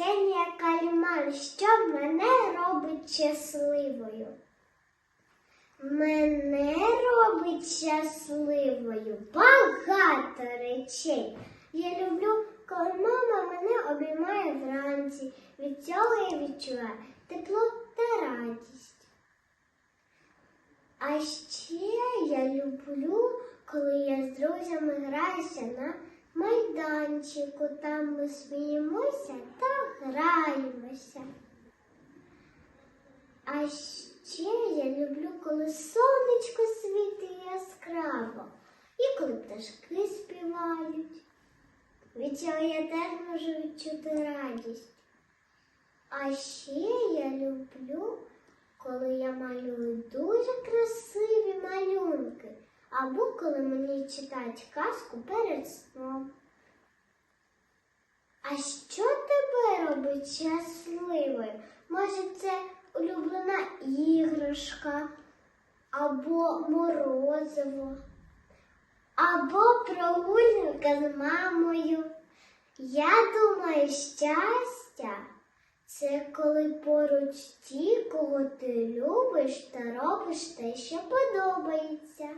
Ксенія Кальмар, що мене робить щасливою? Мене робить щасливою багато речей. Я люблю, коли мама мене обіймає вранці. Від цього я відчуваю тепло та радість. А ще я люблю, коли я з друзями граюся на майданчику. Там ми сміємося та граємося. А ще я люблю, коли сонечко світить яскраво і коли пташки співають. Від цього я теж можу відчути радість. А ще я люблю, коли я малюю дуже красиві малюнки, або коли мені читають казку перед сном. А що тебе робить щасливою? Може, це улюблена іграшка, або морозиво, або прогулянка з мамою. Я думаю, щастя це коли поруч ті, кого ти любиш та робиш те, що подобається.